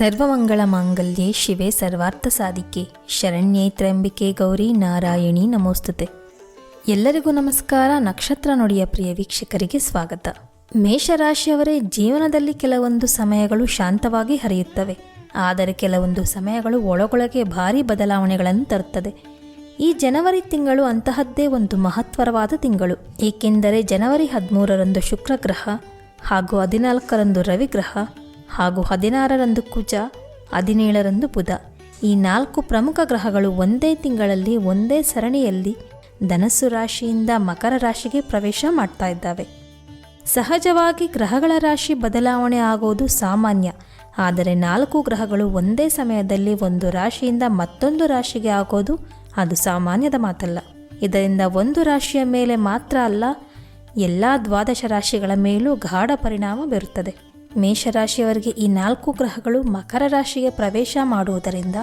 ಸರ್ವಮಂಗಳ ಮಾಂಗಲ್ಯೆ ಶಿವೆ ಸರ್ವಾರ್ಥ ಸಾಧಿಕೆ. ಶರಣ್ಯೇ ತ್ರಂಬಿಕೆ ಗೌರಿ ನಾರಾಯಣಿ ನಮೋಸ್ತುತೆ. ಎಲ್ಲರಿಗೂ ನಮಸ್ಕಾರ. ನಕ್ಷತ್ರ ನುಡಿಯ ಪ್ರಿಯ ವೀಕ್ಷಕರಿಗೆ ಸ್ವಾಗತ. ಮೇಷರಾಶಿಯವರೇ, ಜೀವನದಲ್ಲಿ ಕೆಲವೊಂದು ಸಮಯಗಳು ಶಾಂತವಾಗಿ ಹರಿಯುತ್ತವೆ. ಆದರೆ ಕೆಲವೊಂದು ಸಮಯಗಳು ಒಳಗೊಳಗೆ ಭಾರಿ ಬದಲಾವಣೆಗಳನ್ನು ತರುತ್ತದೆ. ಈ ಜನವರಿ ತಿಂಗಳು ಅಂತಹದ್ದೇ ಒಂದು ಮಹತ್ವರವಾದ ತಿಂಗಳು. ಏಕೆಂದರೆ, ಜನವರಿ ಹದಿಮೂರರಂದು ಶುಕ್ರಗ್ರಹ ಹಾಗೂ ಹದಿನಾಲ್ಕರಂದು ರವಿಗ್ರಹ ಹಾಗೂ ಹದಿನಾರರಂದು ಕುಜ, ಹದಿನೇಳರಂದು ಬುಧ. ಈ ನಾಲ್ಕು ಪ್ರಮುಖ ಗ್ರಹಗಳು ಒಂದೇ ತಿಂಗಳಲ್ಲಿ, ಒಂದೇ ಸರಣಿಯಲ್ಲಿ ಧನಸ್ಸು ರಾಶಿಯಿಂದ ಮಕರ ರಾಶಿಗೆ ಪ್ರವೇಶ ಮಾಡ್ತಾ ಇದ್ದಾವೆ. ಸಹಜವಾಗಿ ಗ್ರಹಗಳ ರಾಶಿ ಬದಲಾವಣೆ ಆಗೋದು ಸಾಮಾನ್ಯ. ಆದರೆ ನಾಲ್ಕು ಗ್ರಹಗಳು ಒಂದೇ ಸಮಯದಲ್ಲಿ ಒಂದು ರಾಶಿಯಿಂದ ಮತ್ತೊಂದು ರಾಶಿಗೆ ಆಗೋದು ಅದು ಸಾಮಾನ್ಯದ ಮಾತಲ್ಲ. ಇದರಿಂದ ಒಂದು ರಾಶಿಯ ಮೇಲೆ ಮಾತ್ರ ಅಲ್ಲ, ಎಲ್ಲ ದ್ವಾದಶ ರಾಶಿಗಳ ಮೇಲೂ ಗಾಢ ಪರಿಣಾಮ ಬೀರುತ್ತದೆ. ಮೇಷರಾಶಿಯವರಿಗೆ ಈ ನಾಲ್ಕು ಗ್ರಹಗಳು ಮಕರ ರಾಶಿಗೆ ಪ್ರವೇಶ ಮಾಡುವುದರಿಂದ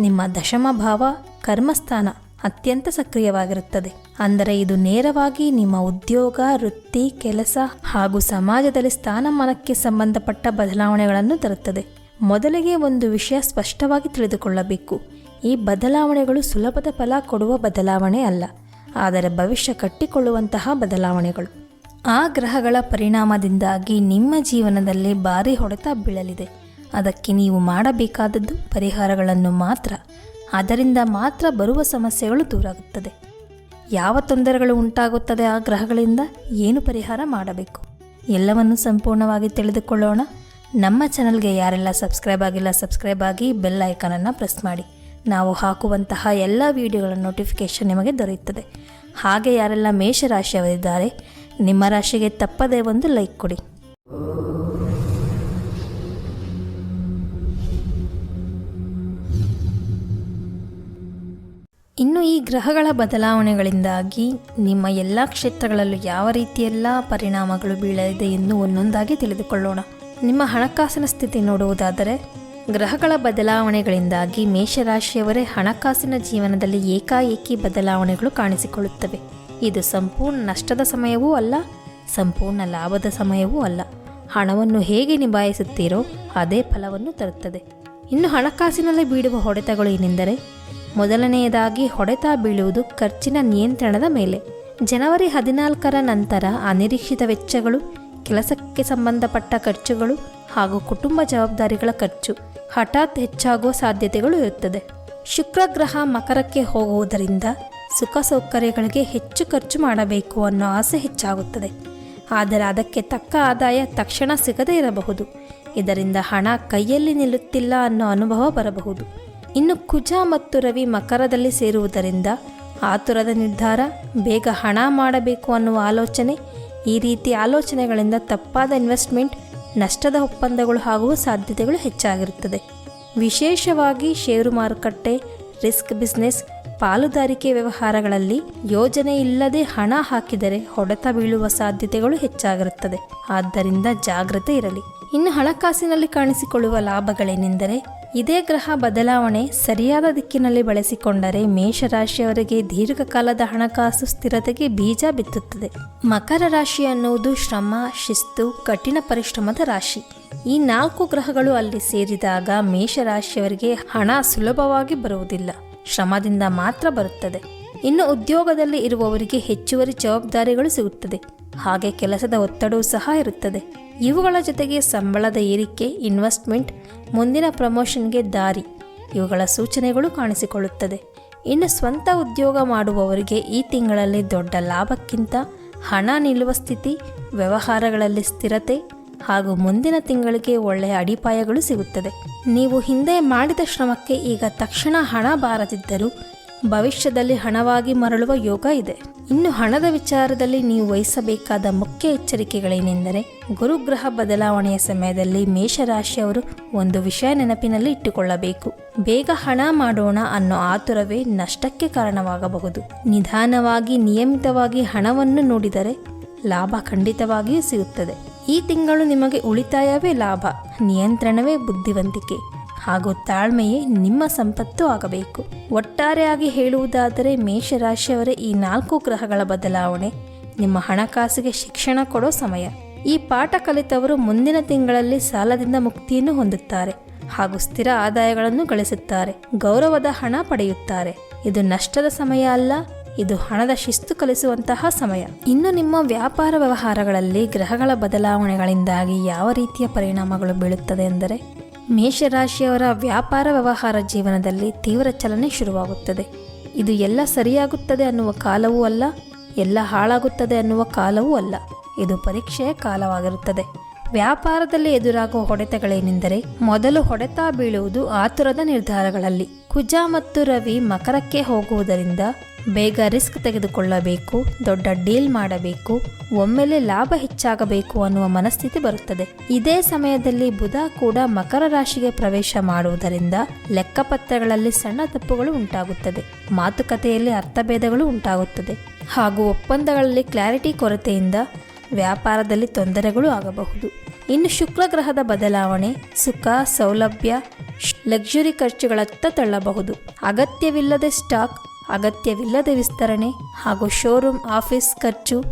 ನಿಮ್ಮ ದಶಮ ಭಾವ ಕರ್ಮಸ್ಥಾನ ಅತ್ಯಂತ ಸಕ್ರಿಯವಾಗಿರುತ್ತದೆ. ಅಂದರೆ ಇದು ನೇರವಾಗಿ ನಿಮ್ಮ ಉದ್ಯೋಗ, ವೃತ್ತಿ, ಕೆಲಸ ಹಾಗೂ ಸಮಾಜದಲ್ಲಿ ಸ್ಥಾನಮಾನಕ್ಕೆ ಸಂಬಂಧಪಟ್ಟ ಬದಲಾವಣೆಗಳನ್ನು ತರುತ್ತದೆ. ಮೊದಲಿಗೆ ಒಂದು ವಿಷಯ ಸ್ಪಷ್ಟವಾಗಿ ತಿಳಿದುಕೊಳ್ಳಬೇಕು. ಈ ಬದಲಾವಣೆಗಳು ಸುಲಭದ ಫಲ ಕೊಡುವ ಬದಲಾವಣೆ ಅಲ್ಲ. ಆದರೆ ಭವಿಷ್ಯ ಕಟ್ಟಿಕೊಳ್ಳುವಂತಹ ಬದಲಾವಣೆಗಳು. ಆ ಗ್ರಹಗಳ ಪರಿಣಾಮದಿಂದಾಗಿ ನಿಮ್ಮ ಜೀವನದಲ್ಲಿ ಭಾರಿ ಹೊಡೆತ ಬೀಳಲಿದೆ. ಅದಕ್ಕೆ ನೀವು ಮಾಡಬೇಕಾದದ್ದು ಪರಿಹಾರಗಳನ್ನು ಮಾತ್ರ. ಅದರಿಂದ ಮಾತ್ರ ಬರುವ ಸಮಸ್ಯೆಗಳು ದೂರಾಗುತ್ತದೆ. ಯಾವ ತೊಂದರೆಗಳು ಉಂಟಾಗುತ್ತದೆ ಆ ಗ್ರಹಗಳಿಂದ? ಏನು ಪರಿಹಾರ ಮಾಡಬೇಕು? ಎಲ್ಲವನ್ನು ಸಂಪೂರ್ಣವಾಗಿ ತಿಳಿದುಕೊಳ್ಳೋಣ. ನಮ್ಮ ಚಾನಲ್ಗೆ ಯಾರೆಲ್ಲ ಸಬ್ಸ್ಕ್ರೈಬ್ ಆಗಿಲ್ಲ, ಸಬ್ಸ್ಕ್ರೈಬ್ ಆಗಿ ಬೆಲ್ ಐಕಾನನ್ನು ಪ್ರೆಸ್ ಮಾಡಿ. ನಾವು ಹಾಕುವಂತಹ ಎಲ್ಲ ವಿಡಿಯೋಗಳ ನೋಟಿಫಿಕೇಷನ್ ನಿಮಗೆ ದೊರೆಯುತ್ತದೆ. ಹಾಗೆ ಯಾರೆಲ್ಲ ಮೇಷರಾಶಿಯವರಿದ್ದಾರೆ ನಿಮ್ಮ ರಾಶಿಗೆ ತಪ್ಪದೇ ಒಂದು ಲೈಕ್ ಕೊಡಿ. ಇನ್ನು ಈ ಗ್ರಹಗಳ ಬದಲಾವಣೆಗಳಿಂದಾಗಿ ನಿಮ್ಮ ಎಲ್ಲ ಕ್ಷೇತ್ರಗಳಲ್ಲೂ ಯಾವ ರೀತಿಯೆಲ್ಲ ಪರಿಣಾಮಗಳು ಬೀಳಲಿದೆ ಎಂದು ಒಂದೊಂದಾಗಿ ತಿಳಿದುಕೊಳ್ಳೋಣ. ನಿಮ್ಮ ಹಣಕಾಸಿನ ಸ್ಥಿತಿ ನೋಡುವುದಾದರೆ, ಗ್ರಹಗಳ ಬದಲಾವಣೆಗಳಿಂದಾಗಿ ಮೇಷರಾಶಿಯವರೇ ಹಣಕಾಸಿನ ಜೀವನದಲ್ಲಿ ಏಕಾಏಕಿ ಬದಲಾವಣೆಗಳು ಕಾಣಿಸಿಕೊಳ್ಳುತ್ತವೆ. ಇದು ಸಂಪೂರ್ಣ ನಷ್ಟದ ಸಮಯವೂ ಅಲ್ಲ, ಸಂಪೂರ್ಣ ಲಾಭದ ಸಮಯವೂ ಅಲ್ಲ. ಹಣವನ್ನು ಹೇಗೆ ನಿಭಾಯಿಸುತ್ತೀರೋ ಅದೇ ಫಲವನ್ನು ತರುತ್ತದೆ. ಇನ್ನು ಹಣಕಾಸಿನಲ್ಲಿ ಬೀಳುವ ಹೊಡೆತಗಳು ಏನೆಂದರೆ, ಮೊದಲನೆಯದಾಗಿ ಹೊಡೆತ ಬೀಳುವುದು ಖರ್ಚಿನ ನಿಯಂತ್ರಣದ ಮೇಲೆ. ಜನವರಿ ಹದಿನಾಲ್ಕರ ನಂತರ ಅನಿರೀಕ್ಷಿತ ವೆಚ್ಚಗಳು, ಕೆಲಸಕ್ಕೆ ಸಂಬಂಧಪಟ್ಟ ಖರ್ಚುಗಳು ಹಾಗೂ ಕುಟುಂಬ ಜವಾಬ್ದಾರಿಗಳ ಖರ್ಚು ಹಠಾತ್ ಹೆಚ್ಚಾಗುವ ಸಾಧ್ಯತೆಗಳು ಇರುತ್ತದೆ. ಶುಕ್ರ ಗ್ರಹ ಮಕರಕ್ಕೆ ಹೋಗುವುದರಿಂದ ಸುಖ ಸೌಕರ್ಯಗಳಿಗೆ ಹೆಚ್ಚು ಖರ್ಚು ಮಾಡಬೇಕು ಅನ್ನೋ ಆಸೆ ಹೆಚ್ಚಾಗುತ್ತದೆ. ಆದರೆ ಅದಕ್ಕೆ ತಕ್ಕ ಆದಾಯ ತಕ್ಷಣ ಸಿಗದೇ ಇರಬಹುದು. ಇದರಿಂದ ಹಣ ಕೈಯಲ್ಲಿ ನಿಲ್ಲುತ್ತಿಲ್ಲ ಅನ್ನೋ ಅನುಭವ ಬರಬಹುದು. ಇನ್ನು ಕುಜ ಮತ್ತು ರವಿ ಮಕರದಲ್ಲಿ ಸೇರುವುದರಿಂದ ಆತುರದ ನಿರ್ಧಾರ, ಬೇಗ ಹಣ ಮಾಡಬೇಕು ಅನ್ನುವ ಆಲೋಚನೆ, ಈ ರೀತಿ ಆಲೋಚನೆಗಳಿಂದ ತಪ್ಪಾದ ಇನ್ವೆಸ್ಟ್ಮೆಂಟ್, ನಷ್ಟದ ಒಪ್ಪಂದಗಳು ಹಾಗೂ ಸಾಧ್ಯತೆಗಳು ಹೆಚ್ಚಾಗಿರುತ್ತದೆ. ವಿಶೇಷವಾಗಿ ಷೇರು ಮಾರುಕಟ್ಟೆ, ರಿಸ್ಕ್ ಬಿಸ್ನೆಸ್ ಪಾಲುದಾರಿಕೆ ವ್ಯವಹಾರಗಳಲ್ಲಿ ಯೋಜನೆ ಇಲ್ಲದೆ ಹಣ ಹಾಕಿದರೆ ಹೊಡೆತ ಬೀಳುವ ಸಾಧ್ಯತೆಗಳು ಹೆಚ್ಚಾಗಿರುತ್ತದೆ. ಆದ್ದರಿಂದ ಜಾಗ್ರತೆ ಇರಲಿ. ಇನ್ನು ಹಣಕಾಸಿನಲ್ಲಿ ಕಾಣಿಸಿಕೊಳ್ಳುವ ಲಾಭಗಳೇನೆಂದರೆ, ಇದೇ ಗ್ರಹ ಬದಲಾವಣೆ ಸರಿಯಾದ ದಿಕ್ಕಿನಲ್ಲಿ ಬಳಸಿಕೊಂಡರೆ ಮೇಷರಾಶಿಯವರಿಗೆ ದೀರ್ಘಕಾಲದ ಹಣಕಾಸು ಸ್ಥಿರತೆಗೆ ಬೀಜ ಬಿತ್ತುತ್ತದೆ. ಮಕರ ರಾಶಿ ಅನ್ನುವುದು ಶ್ರಮ, ಶಿಸ್ತು, ಕಠಿಣ ಪರಿಶ್ರಮದ ರಾಶಿ. ಈ ನಾಲ್ಕು ಗ್ರಹಗಳು ಅಲ್ಲಿ ಸೇರಿದಾಗ ಮೇಷರಾಶಿಯವರಿಗೆ ಹಣ ಸುಲಭವಾಗಿ ಬರುವುದಿಲ್ಲ. ಶ್ರಮದಿಂದ ಮಾತ್ರ ಬರುತ್ತದೆ. ಇನ್ನು ಉದ್ಯೋಗದಲ್ಲಿ ಇರುವವರಿಗೆ ಹೆಚ್ಚುವರಿ ಜವಾಬ್ದಾರಿಗಳು ಸಿಗುತ್ತದೆ. ಹಾಗೆ ಕೆಲಸದ ಒತ್ತಡವೂ ಸಹ ಇರುತ್ತದೆ. ಇವುಗಳ ಜೊತೆಗೆ ಸಂಬಳದ ಏರಿಕೆ ಇನ್ವೆಸ್ಟ್ಮೆಂಟ್ ಮುಂದಿನ ಪ್ರಮೋಷನ್ಗೆ ದಾರಿ. ಇವುಗಳ ಸೂಚನೆಗಳು ಕಾಣಿಸಿಕೊಳ್ಳುತ್ತದೆ. ಇನ್ನು ಸ್ವಂತ ಉದ್ಯೋಗ ಮಾಡುವವರಿಗೆ ಈ ತಿಂಗಳಲ್ಲಿ ದೊಡ್ಡ ಲಾಭಕ್ಕಿಂತ ಹಣ ನಿಲ್ಲುವ ಸ್ಥಿತಿ, ವ್ಯವಹಾರಗಳಲ್ಲಿ ಸ್ಥಿರತೆ ಹಾಗೂ ಮುಂದಿನ ತಿಂಗಳಿಗೆ ಒಳ್ಳೆಯ ಅಡಿಪಾಯಗಳು ಸಿಗುತ್ತದೆ. ನೀವು ಹಿಂದೆ ಮಾಡಿದ ಶ್ರಮಕ್ಕೆ ಈಗ ತಕ್ಷಣ ಹಣ ಬಾರದಿದ್ದರೂ ಭವಿಷ್ಯದಲ್ಲಿ ಹಣವಾಗಿ ಮರಳುವ ಯೋಗ ಇದೆ. ಇನ್ನು ಹಣದ ವಿಚಾರದಲ್ಲಿ ನೀವು ವಹಿಸಬೇಕಾದ ಮುಖ್ಯ ಎಚ್ಚರಿಕೆಗಳೇನೆಂದರೆ ಗುರುಗ್ರಹ ಬದಲಾವಣೆಯ ಸಮಯದಲ್ಲಿ ಮೇಷರಾಶಿಯವರು ಒಂದು ವಿಷಯ ನೆನಪಿನಲ್ಲಿ ಇಟ್ಟುಕೊಳ್ಳಬೇಕು. ಬೇಗ ಹಣ ಮಾಡೋಣ ಅನ್ನೋ ಆತುರವೇ ನಷ್ಟಕ್ಕೆ ಕಾರಣವಾಗಬಹುದು. ನಿಧಾನವಾಗಿ ನಿಯಮಿತವಾಗಿ ಹಣವನ್ನು ನೋಡಿದರೆ ಲಾಭ ಖಂಡಿತವಾಗಿಯೂ ಸಿಗುತ್ತದೆ. ಈ ತಿಂಗಳು ನಿಮಗೆ ಉಳಿತಾಯವೇ ಲಾಭ, ನಿಯಂತ್ರಣವೇ ಬುದ್ಧಿವಂತಿಕೆ. ಹಾಗೂ ತಾಳ್ಮೆಯೇ ನಿಮ್ಮ ಸಂಪತ್ತು ಆಗಬೇಕು. ಒಟ್ಟಾರೆಯಾಗಿ ಹೇಳುವುದಾದರೆ ಮೇಷರಾಶಿಯವರೇ ಈ ನಾಲ್ಕು ಗ್ರಹಗಳ ಬದಲಾವಣೆ. ನಿಮ್ಮ ಹಣಕಾಸಿಗೆ ಶಿಕ್ಷಣ ಕೊಡೋ ಸಮಯ. ಈ ಪಾಠ ಕಲಿತವರು ಮುಂದಿನ ತಿಂಗಳಲ್ಲಿ ಸಾಲದಿಂದ ಮುಕ್ತಿಯನ್ನು ಹೊಂದುತ್ತಾರೆ ಹಾಗೂ ಸ್ಥಿರ ಆದಾಯಗಳನ್ನು ಗಳಿಸುತ್ತಾರೆ. ಗೌರವದ ಹಣ ಪಡೆಯುತ್ತಾರೆ. ಇದು ನಷ್ಟದ ಸಮಯ ಅಲ್ಲ ಇದು ಹಣದ ಶಿಸ್ತು ಕಲಿಸುವಂತಹ ಸಮಯ. ಇನ್ನು ನಿಮ್ಮ ವ್ಯಾಪಾರ ವ್ಯವಹಾರಗಳಲ್ಲಿ ಗ್ರಹಗಳ ಬದಲಾವಣೆಗಳಿಂದಾಗಿ ಯಾವ ರೀತಿಯ ಪರಿಣಾಮಗಳು ಬೀಳುತ್ತದೆ ಎಂದರೆ ಮೇಷರಾಶಿಯವರ ವ್ಯಾಪಾರ ವ್ಯವಹಾರ ಜೀವನದಲ್ಲಿ ತೀವ್ರ ಚಲನೆ ಶುರುವಾಗುತ್ತದೆ. ಇದು ಎಲ್ಲ ಸರಿಯಾಗುತ್ತದೆ ಅನ್ನುವ ಕಾಲವೂ ಅಲ್ಲ, ಎಲ್ಲ ಹಾಳಾಗುತ್ತದೆ ಅನ್ನುವ ಕಾಲವೂ ಅಲ್ಲ. ಇದು ಪರೀಕ್ಷೆಯ ಕಾಲವಾಗಿರುತ್ತದೆ. ವ್ಯಾಪಾರದಲ್ಲಿ ಎದುರಾಗುವ ಹೊಡೆತಗಳೇನೆಂದರೆ, ಮೊದಲು ಹೊಡೆತ ಬೀಳುವುದು ಆತುರದ ನಿರ್ಧಾರಗಳಲ್ಲಿ. ಕುಜ ಮತ್ತು ರವಿ ಮಕರಕ್ಕೆ ಹೋಗುವುದರಿಂದ ಬೇಗ ರಿಸ್ಕ್ ತೆಗೆದುಕೊಳ್ಳಬೇಕು, ದೊಡ್ಡ ಡೀಲ್ ಮಾಡಬೇಕು, ಒಮ್ಮೆಲೆ ಲಾಭ ಹೆಚ್ಚಾಗಬೇಕು ಅನ್ನುವ ಮನಸ್ಥಿತಿ ಬರುತ್ತದೆ. ಇದೇ ಸಮಯದಲ್ಲಿ ಬುಧ ಕೂಡ ಮಕರ ರಾಶಿಗೆ ಪ್ರವೇಶ ಮಾಡುವುದರಿಂದ ಲೆಕ್ಕಪತ್ರಗಳಲ್ಲಿ ಸಣ್ಣ ತಪ್ಪುಗಳು ಉಂಟಾಗುತ್ತದೆ, ಮಾತುಕತೆಯಲ್ಲಿ ಅರ್ಥಭೇದಗಳು ಉಂಟಾಗುತ್ತದೆ. ಹಾಗೂ ಒಪ್ಪಂದಗಳಲ್ಲಿ ಕ್ಲಾರಿಟಿ ಕೊರತೆಯಿಂದ ವ್ಯಾಪಾರದಲ್ಲಿ ತೊಂದರೆಗಳು ಆಗಬಹುದು. ಇನ್ನು ಶುಕ್ರ ಗ್ರಹದ ಬದಲಾವಣೆ, ಸುಖ, ಸೌಲಭ್ಯ ಲಕ್ಸುರಿ ಖರ್ಚುಗಳತ್ತ ತಳ್ಳಬಹುದು. ಅಗತ್ಯವಿಲ್ಲದೆ ಸ್ಟಾಕ್ ಅಗತ್ಯವಿಲ್ಲದೆ ವಿಸ್ತರಣೆ ಹಾಗೂ ಶೋರೂಮ್, ಆಫೀಸ್ ಖರ್ಚು,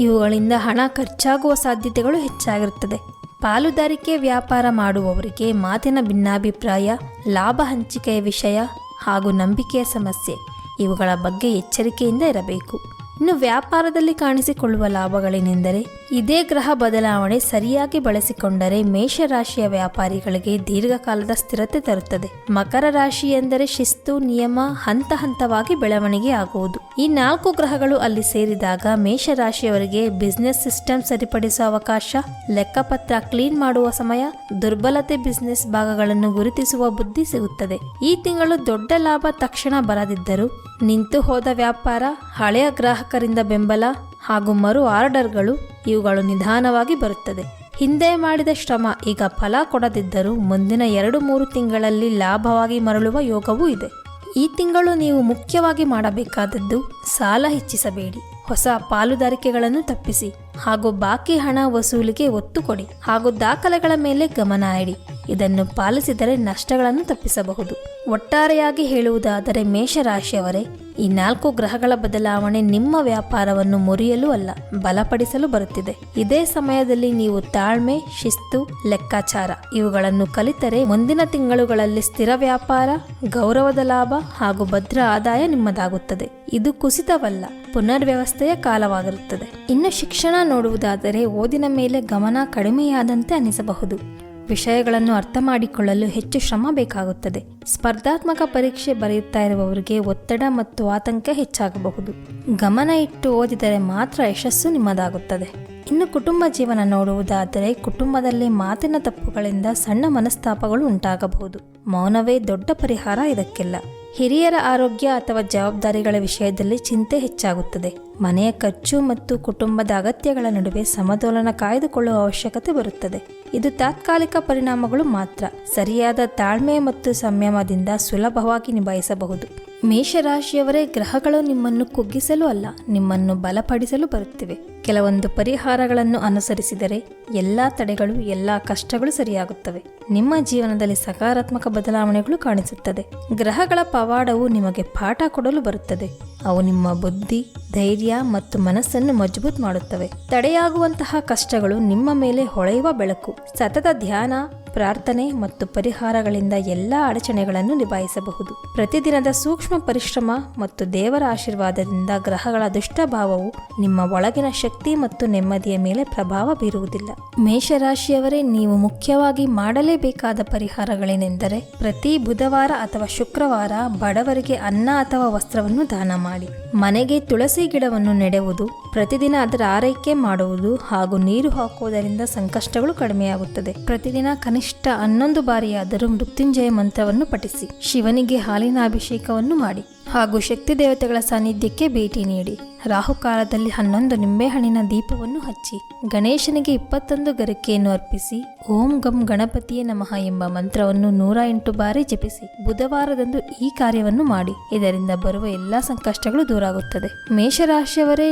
ಇವುಗಳಿಂದ ಹಣ ಖರ್ಚಾಗುವ ಸಾಧ್ಯತೆಗಳು ಹೆಚ್ಚಾಗಿರುತ್ತದೆ. ಪಾಲುದಾರಿಕೆ ವ್ಯಾಪಾರ ಮಾಡುವವರಿಗೆ ಮಾತಿನ ಭಿನ್ನಾಭಿಪ್ರಾಯ, ಲಾಭ ಹಂಚಿಕೆಯ ವಿಷಯ ಹಾಗೂ ನಂಬಿಕೆಯ ಸಮಸ್ಯೆ ಇವುಗಳ ಬಗ್ಗೆ ಎಚ್ಚರಿಕೆಯಿಂದ ಇರಬೇಕು. ಇನ್ನು ವ್ಯಾಪಾರದಲ್ಲಿ ಕಾಣಿಸಿಕೊಳ್ಳುವ ಲಾಭಗಳೇನೆಂದರೆ ಇದೇ ಗ್ರಹ ಬದಲಾವಣೆ ಸರಿಯಾಗಿ ಬಳಸಿಕೊಂಡರೆ ಮೇಷರಾಶಿಯ ವ್ಯಾಪಾರಿಗಳಿಗೆ ದೀರ್ಘಕಾಲದ ಸ್ಥಿರತೆ ತರುತ್ತದೆ. ಮಕರ ರಾಶಿ ಎಂದರೆ ಶಿಸ್ತು, ನಿಯಮ, ಹಂತ ಹಂತವಾಗಿ ಬೆಳವಣಿಗೆ ಆಗುವುದು. ಈ ನಾಲ್ಕು ಗ್ರಹಗಳು ಅಲ್ಲಿ ಸೇರಿದಾಗ ಮೇಷರಾಶಿಯವರಿಗೆ ಬಿಸ್ನೆಸ್ ಸಿಸ್ಟಮ್ ಸರಿಪಡಿಸುವ ಅವಕಾಶ, ಲೆಕ್ಕಪತ್ರ ಕ್ಲೀನ್ ಮಾಡುವ ಸಮಯ, ದುರ್ಬಲತೆ ಬಿಸ್ನೆಸ್ ಭಾಗಗಳನ್ನು ಗುರುತಿಸುವ ಬುದ್ಧಿ ಸಿಗುತ್ತದೆ. ಈ ತಿಂಗಳು ದೊಡ್ಡ ಲಾಭ ತಕ್ಷಣ ಬರದಿದ್ದರೂ ನಿಂತು ಹೋದ ವ್ಯಾಪಾರ, ಹಳೆಯ ಗ್ರಾಹಕರಿಂದ ಬೆಂಬಲ ಹಾಗೂ ಮರು ಆರ್ಡರ್ಗಳು ಇವುಗಳು ನಿಧಾನವಾಗಿ ಬರುತ್ತದೆ. ಹಿಂದೆ ಮಾಡಿದ ಶ್ರಮ ಈಗ ಫಲ ಕೊಡದಿದ್ದರೂ ಮುಂದಿನ ಎರಡು ಮೂರು ತಿಂಗಳಲ್ಲಿ ಲಾಭವಾಗಿ ಮರಳುವ ಯೋಗವೂ ಇದೆ. ಈ ತಿಂಗಳು ನೀವು ಮುಖ್ಯವಾಗಿ ಮಾಡಬೇಕಾದದ್ದು ಸಾಲ ಹೆಚ್ಚಿಸಬೇಡಿ. ಹೊಸ ಪಾಲುದಾರಿಕೆಗಳನ್ನು ತಪ್ಪಿಸಿ ಹಾಗೂ ಬಾಕಿ ಹಣ ವಸೂಲಿಗೆ ಒತ್ತು ಕೊಡಿ ಹಾಗೂ ದಾಖಲೆಗಳ ಮೇಲೆ ಗಮನ ಇಡಿ ಇದನ್ನು ಪಾಲಿಸಿದರೆ ನಷ್ಟಗಳನ್ನು ತಪ್ಪಿಸಬಹುದು. ಒಟ್ಟಾರೆಯಾಗಿ ಹೇಳುವುದಾದರೆ ಮೇಷರಾಶಿಯವರೇ, ಈ ನಾಲ್ಕು ಗ್ರಹಗಳ ಬದಲಾವಣೆ ನಿಮ್ಮ ವ್ಯಾಪಾರವನ್ನು ಮುರಿಯಲು ಅಲ್ಲ, ಬಲಪಡಿಸಲು ಬರುತ್ತಿದೆ. ಇದೇ ಸಮಯದಲ್ಲಿ ನೀವು ತಾಳ್ಮೆ, ಶಿಸ್ತು, ಲೆಕ್ಕಾಚಾರ, ಇವುಗಳನ್ನು ಕಲಿತರೆ ಮುಂದಿನ ತಿಂಗಳುಗಳಲ್ಲಿ ಸ್ಥಿರ ವ್ಯಾಪಾರ, ಗೌರವದ ಲಾಭ ಹಾಗೂ ಭದ್ರ ಆದಾಯ ನಿಮ್ಮದಾಗುತ್ತದೆ. ಇದು ಕುಸಿತವಲ್ಲ, ಪುನರ್ವ್ಯವಸ್ಥೆಯ ಕಾಲವಾಗಿರುತ್ತದೆ. ಇನ್ನು ಶಿಕ್ಷಣ ನೋಡುವುದಾದರೆ ಓದಿನ ಮೇಲೆ ಗಮನ ಕಡಿಮೆಯಾದಂತೆ ಅನಿಸಬಹುದು. ವಿಷಯಗಳನ್ನು ಅರ್ಥ ಮಾಡಿಕೊಳ್ಳಲು ಹೆಚ್ಚು ಶ್ರಮ ಬೇಕಾಗುತ್ತದೆ. ಸ್ಪರ್ಧಾತ್ಮಕ ಪರೀಕ್ಷೆ ಬರೆಯುತ್ತಾ ಇರುವವರಿಗೆ ಒತ್ತಡ ಮತ್ತು ಆತಂಕ ಹೆಚ್ಚಾಗಬಹುದು. ಗಮನ ಇಟ್ಟು ಓದಿದರೆ ಮಾತ್ರ ಯಶಸ್ಸು ನಿಮ್ಮದಾಗುತ್ತದೆ. ಇನ್ನು ಕುಟುಂಬ ಜೀವನ ನೋಡುವುದಾದರೆ ಕುಟುಂಬದಲ್ಲಿ ಮಾತಿನ ತಪ್ಪುಗಳಿಂದ ಸಣ್ಣ ಮನಸ್ತಾಪಗಳು ಉಂಟಾಗಬಹುದು. ಮೌನವೇ ದೊಡ್ಡ ಪರಿಹಾರ ಇದಕ್ಕೆಲ್ಲ. ಹಿರಿಯರ ಆರೋಗ್ಯ ಅಥವಾ ಜವಾಬ್ದಾರಿಗಳ ವಿಷಯದಲ್ಲಿ ಚಿಂತೆ ಹೆಚ್ಚಾಗುತ್ತದೆ. ಮನೆಯ ಖರ್ಚು ಮತ್ತು ಕುಟುಂಬದ ಅಗತ್ಯಗಳ ನಡುವೆ ಸಮತೋಲನ ಕಾಯ್ದುಕೊಳ್ಳುವ ಅವಶ್ಯಕತೆ ಬರುತ್ತದೆ. ಇದು ತಾತ್ಕಾಲಿಕ ಪರಿಣಾಮಗಳು ಮಾತ್ರ. ಸರಿಯಾದ ತಾಳ್ಮೆ ಮತ್ತು ಸಂಯಮದಿಂದ ಸುಲಭವಾಗಿ ನಿಭಾಯಿಸಬಹುದು. ಮೇಷರಾಶಿಯವರೇ ಗ್ರಹಗಳು ನಿಮ್ಮನ್ನು ಕುಗ್ಗಿಸಲು ಅಲ್ಲ, ನಿಮ್ಮನ್ನು ಬಲಪಡಿಸಲು ಬರುತ್ತಿವೆ. ಕೆಲವೊಂದು ಪರಿಹಾರಗಳನ್ನು ಅನುಸರಿಸಿದರೆ ಎಲ್ಲ ತಡೆಗಳು, ಎಲ್ಲ ಕಷ್ಟಗಳು ಸರಿಯಾಗುತ್ತವೆ. ನಿಮ್ಮ ಜೀವನದಲ್ಲಿ ಸಕಾರಾತ್ಮಕ ಬದಲಾವಣೆಗಳು ಕಾಣಿಸುತ್ತದೆ. ಗ್ರಹಗಳ ಪವಾಡವು ನಿಮಗೆ ಪಾಠ ಕೊಡಲು ಬರುತ್ತದೆ. ಅವು ನಿಮ್ಮ ಬುದ್ಧಿ, ಧೈರ್ಯ ಮತ್ತು ಮನಸ್ಸನ್ನು ಮಜಬೂತ್ ಮಾಡುತ್ತವೆ. ತಡೆಯಾಗುವಂತಹ ಕಷ್ಟಗಳು ನಿಮ್ಮ ಮೇಲೆ ಹೊಳೆಯುವ ಬೆಳಕು. ಸತತ ಧ್ಯಾನ, ಪ್ರಾರ್ಥನೆ ಮತ್ತು ಪರಿಹಾರಗಳಿಂದ ಎಲ್ಲ ಅಡಚಣೆಗಳನ್ನು ನಿಭಾಯಿಸಬಹುದು. ಪ್ರತಿದಿನದ ಸೂಕ್ಷ್ಮ ಪರಿಶ್ರಮ ಮತ್ತು ದೇವರ ಆಶೀರ್ವಾದದಿಂದ ಗ್ರಹಗಳ ದುಷ್ಟಭಾವವು ನಿಮ್ಮ ಒಳಗಿನ ಶಕ್ತಿ ಮತ್ತು ನೆಮ್ಮದಿಯ ಮೇಲೆ ಪ್ರಭಾವ ಬೀರುವುದಿಲ್ಲ. ಮೇಷರಾಶಿಯವರೇ, ನೀವು ಮುಖ್ಯವಾಗಿ ಮಾಡಲೇಬೇಕಾದ ಪರಿಹಾರಗಳೇನೆಂದರೆ ಪ್ರತಿ ಬುಧವಾರ ಅಥವಾ ಶುಕ್ರವಾರ ಬಡವರಿಗೆ ಅನ್ನ ಅಥವಾ ವಸ್ತ್ರವನ್ನು ದಾನ ಮಾಡಿ. ಮನೆಗೆ ತುಳಸಿ ಗಿಡವನ್ನು ನೆಡುವುದು ಪ್ರತಿದಿನ ಅದರ ಆರೈಕೆ ಮಾಡುವುದು ಹಾಗೂ ನೀರು ಹಾಕುವುದರಿಂದ ಸಂಕಷ್ಟಗಳು ಕಡಿಮೆಯಾಗುತ್ತದೆ. ಪ್ರತಿದಿನ ಕನಿಷ್ಠ ಹನ್ನೊಂದು ಬಾರಿಯಾದರೂ ಮೃತ್ಯುಂಜಯ ಮಂತ್ರವನ್ನು ಪಠಿಸಿ, ಶಿವನಿಗೆ ಹಾಲಿನ ಅಭಿಷೇಕವನ್ನು ಮಾಡಿ ಹಾಗೂ ಶಕ್ತಿ ದೇವತೆಗಳ ಸಾನ್ನಿಧ್ಯಕ್ಕೆ ಭೇಟಿ ನೀಡಿ. ರಾಹುಕಾಲದಲ್ಲಿ ಹನ್ನೊಂದು ನಿಂಬೆಹಣ್ಣಿನ ದೀಪವನ್ನು ಹಚ್ಚಿ, ಗಣೇಶನಿಗೆ ಇಪ್ಪತ್ತೊಂದು ಗರಿಕೆಯನ್ನು ಅರ್ಪಿಸಿ, ಓಂ ಗಂ ಗಣಪತಿಯೇ ನಮಃ ಎಂಬ ಮಂತ್ರವನ್ನು ನೂರ ಎಂಟು ಬಾರಿ ಜಪಿಸಿ, ಬುಧವಾರದಂದು ಈ ಕಾರ್ಯವನ್ನು ಮಾಡಿ. ಇದರಿಂದ ಬರುವ ಎಲ್ಲಾ ಸಂಕಷ್ಟಗಳು ದೂರಾಗುತ್ತದೆ. ಮೇಷರಾಶಿಯವರೇ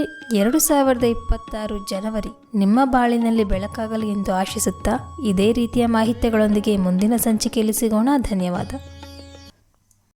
ಎರಡು ಸಾವಿರದ ಇಪ್ಪತ್ತಾರು ಜನವರಿ ನಿಮ್ಮ ಬಾಳಿನಲ್ಲಿ ಬೆಳಕಾಗಲಿ ಎಂದು ಆಶಿಸುತ್ತಾ ಇದೇ ರೀತಿಯ ಮಾಹಿತಿಗಳೊಂದಿಗೆ ಮುಂದಿನ ಸಂಚಿಕೆಯಲ್ಲಿ ಸಿಗೋಣ. ಧನ್ಯವಾದ.